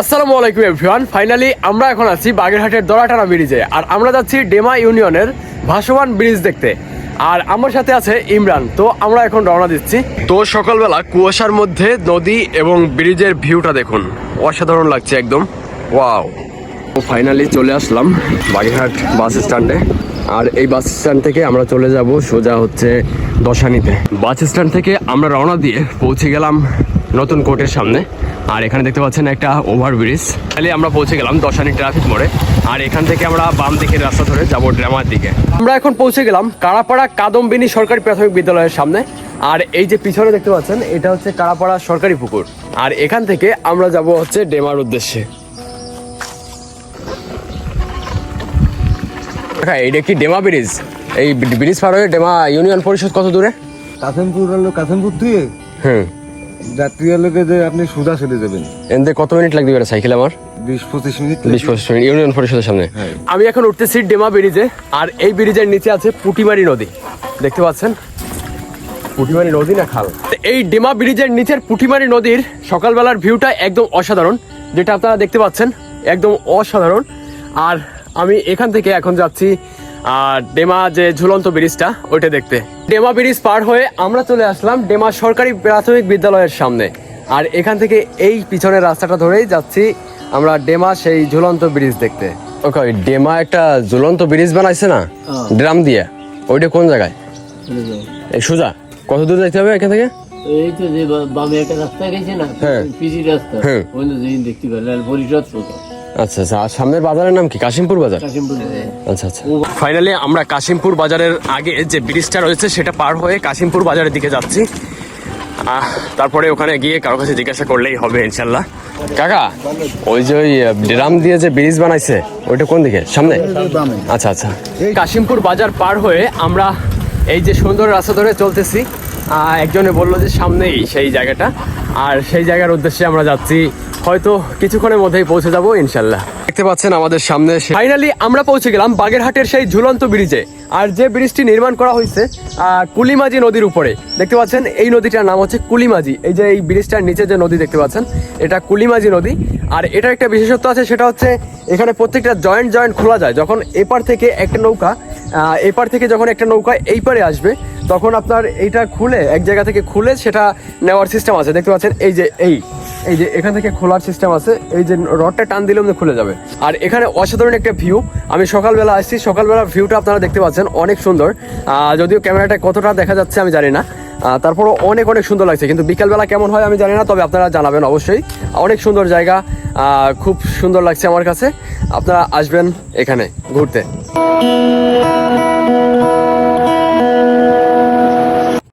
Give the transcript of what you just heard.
আসসালামু আলাইকুম everyone finally আমরা এখন আছি বাগেরহাটের দরাটানা ব্রিজে, আর আমরা যাচ্ছি ডেমা ইউনিয়নের ভাসমান ব্রিজ দেখতে। আর আমার সাথে আছে ইমরান, তো আমরা এখন রওনা দিচ্ছি। তো সকালবেলা কুয়াশার মধ্যে নদী এবং ব্রিজের ভিউটা দেখুন। অসাধারণ লাগছে একদম। ওয়াও তো ফাইনালি চলে আসলাম বাগেরহাট বাস স্ট্যান্ডে। আর এই বাস স্ট্যান্ড থেকে আমরা চলে যাব সোজা হচ্ছে দশানিতে। বাস স্ট্যান্ড থেকে আমরা রওনা দিয়ে পৌঁছে গেলাম নতুন কোর্টের সামনে। আর এখানে দেখতে পাচ্ছেন একটা ওভারব্রিজ। তাহলে আমরা পৌঁছে গেলাম দশানি ট্রাফিক মোড়ে। আর এখান থেকে আমরা বাম দিকের রাস্তা ধরে যাব ড্রামার দিকে। আমরা এখন পৌঁছে গেলাম কারাপাড়া কাদম্বিনী সরকারি প্রাথমিক বিদ্যালয়ের সামনে। আর এই যে পিছনে দেখতে পাচ্ছেন এটা হচ্ছে কারাপাড়া সরকারি পুকুর। আর এখান থেকে আমরা যাব হচ্ছে ডেমার উদ্দেশ্যে। হ্যাঁ এটা কি ডেমা ব্রিজ? এই ব্রিজ পার হয়ে ডেমা ইউনিয়ন পরিষদ কত দূরে? কাসেমপুর হলো কাসেমপুর দিয়ে। হুম। যাত্রী লোকে যে আপনি সুদা চলে যাবেন। এনতে কত মিনিট লাগবে এবার সাইকেল আমার? বিশ পঁচিশ মিনিট বিশ পঁচিশ মিনিট ইউনিয়ন পরিষদের সামনে। হ্যাঁ। আমি এখন উঠতেছি ডেমা ব্রিজে আর এই ব্রিজের নিচে আছে পুটিমারি নদী। দেখতে পাচ্ছেন? পুটিমারি নদী না খাল? তো এই ডেমা ব্রিজের নিচের পুটিমারি নদীর সকালবেলার ভিউটা একদম অসাধারণ যেটা আপনারা দেখতে পাচ্ছেন একদম অসাধারণ। আর আমি এখান থেকে এখন যাচ্ছি আর ডেমা যে ঝুলন্ত ব্রিজটা ওইটা দেখতে। ডেমা ব্রিজ পার হয়ে আমরা চলে আসলাম ডেমা সরকারি প্রাথমিক বিদ্যালয়ের সামনে। আর এখান থেকে এই পিছনের রাস্তাটা ধরেই যাচ্ছি আমরা ডেমা সেই ঝুলন্ত ব্রিজ দেখতে। ওকে ডেমা একটা ঝুলন্ত ব্রিজ বানাইছে না? ড্রাম দিয়ে। ওইটা কোন জায়গায়? এই সোজা। কত দূর যাইতে হবে এখান থেকে? এই তো যে বামে একটা রাস্তা গেছে না? হ্যাঁ। পিজি রাস্তা। হ্যাঁ। ওই দেখতে পারলেন আর পরিষদ সোজা আচ্ছা আচ্ছা আর সামনের বাজারের নাম কি? কাশিমপুর বাজার? আচ্ছা আচ্ছা। ফাইনালি আমরা কাশিমপুর বাজারের আগে যে ব্রিজটা রয়েছে সেটা পার হয়ে কাশিমপুর বাজারের দিকে যাচ্ছি। তারপরে ওখানে গিয়ে কারও কাছে জিজ্ঞাসা করলেই হবে ইনশাল্লাহ। কাকা ওই যে ওই ড্রাম দিয়ে যে ব্রিজ বানাইছে ওইটা কোন দিকে? সামনে? আচ্ছা আচ্ছা। কাশিমপুর বাজার পার হয়ে আমরা এই যে সুন্দর রাস্তা ধরে চলতেছি একজনে বলল যে সামনেই সেই জায়গাটা। আর সেই জায়গার উদ্দেশ্যে আমরা যাচ্ছি হয়তো কিছুক্ষণের মধ্যেই পৌঁছে যাব, ইনশাল্লাহ। দেখতে পাচ্ছেন আমাদের সামনে ফাইনালি আমরা পৌঁছে গেলাম বাগেরহাটের সেই ঝুলন্ত ব্রিজে আর যে ব্রিজটি নির্মাণ করা হয়েছে কুলিমাজি নদীর উপরে। দেখতে পাচ্ছেন, এই নদীটার নাম হচ্ছে কুলিমাজি এই যে এই ব্রিজটার নিচে যে নদী দেখতে পাচ্ছেন, এটা কুলিমাজি নদী। আর এটার একটা বিশেষত্ব আছে, সেটা হচ্ছে এখানে প্রত্যেকটা জয়েন্ট জয়েন্ট খোলা যায়। যখন এপার থেকে একটা নৌকা এপার থেকে যখন একটা নৌকা এই পারে আসবে, তখন আপনার এইটা খুলে, এক জায়গা থেকে খুলে সেটা নেওয়ার সিস্টেম আছে। দেখতে পাচ্ছেন, এই যে এই। এই যে এখান থেকে খোলার সিস্টেম আছে, এই যে রডটা টান দিলে খুলে যাবে। আর এখানে অসাধারণ একটা ভিউ আমি সকালবেলা আসছি, সকালবেলা ভিউটা আপনারা দেখতে পাচ্ছেন, অনেক সুন্দর। যদিও ক্যামেরাটা কতটা দেখা যাচ্ছে আমি জানি না। তারপরও অনেক অনেক সুন্দর লাগছে। কিন্তু বিকালবেলা কেমন হয় আমি জানি না, তবে আপনারা জানাবেন অবশ্যই। অনেক সুন্দর জায়গা খুব সুন্দর লাগছে আমার কাছে। আপনারা আসবেন এখানে ঘুরতে।